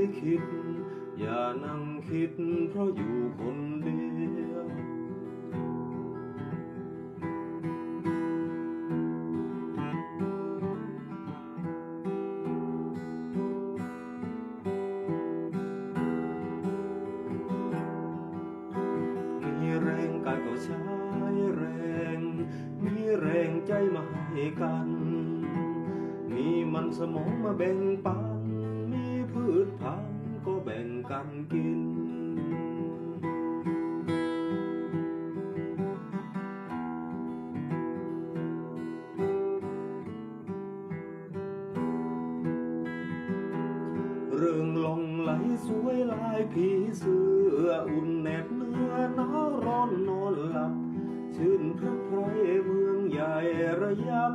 อย่านั่งคิดเพราะอยู่คนเดียวมีแรงกายก็ใช้แรง มีแรงใจมาให้กัน มีมันสมองมาแบ่งปัน พืชพันก็แบ่งกันกิน เรื่องลงไหลสวยลายผีเสื้ออุ่นแนบเนื้อหนาวร้อนนอนหลับ ชื่นพระไพรเมืองใหญ่ระยับ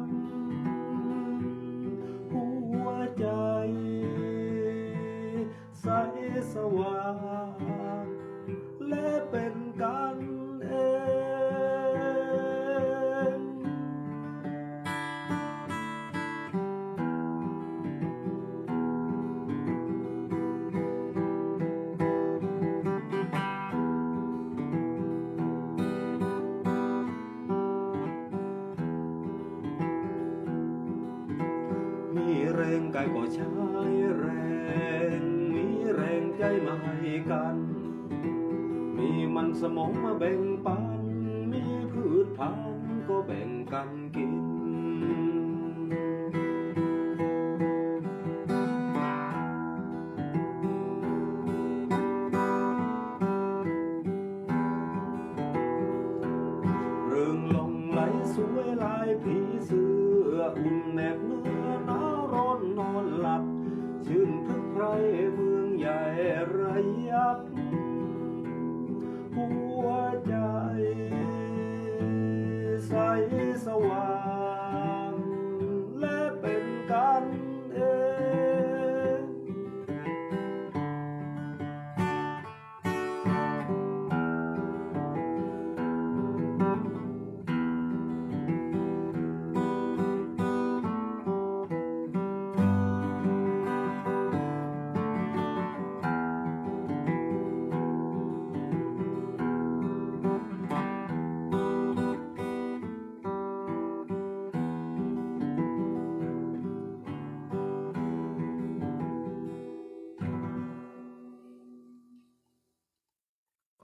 สว่างและเป็นกันเองมีแรงกายก็ใช้แรง แรงใจมาให้กัน มีมันสมองมาแบ่งปัน มีพืชพันธุ์ก็แบ่งกันกิน เรื่องลงไหลสวยลายผีเสื้ออุ่นแนบเนื้อ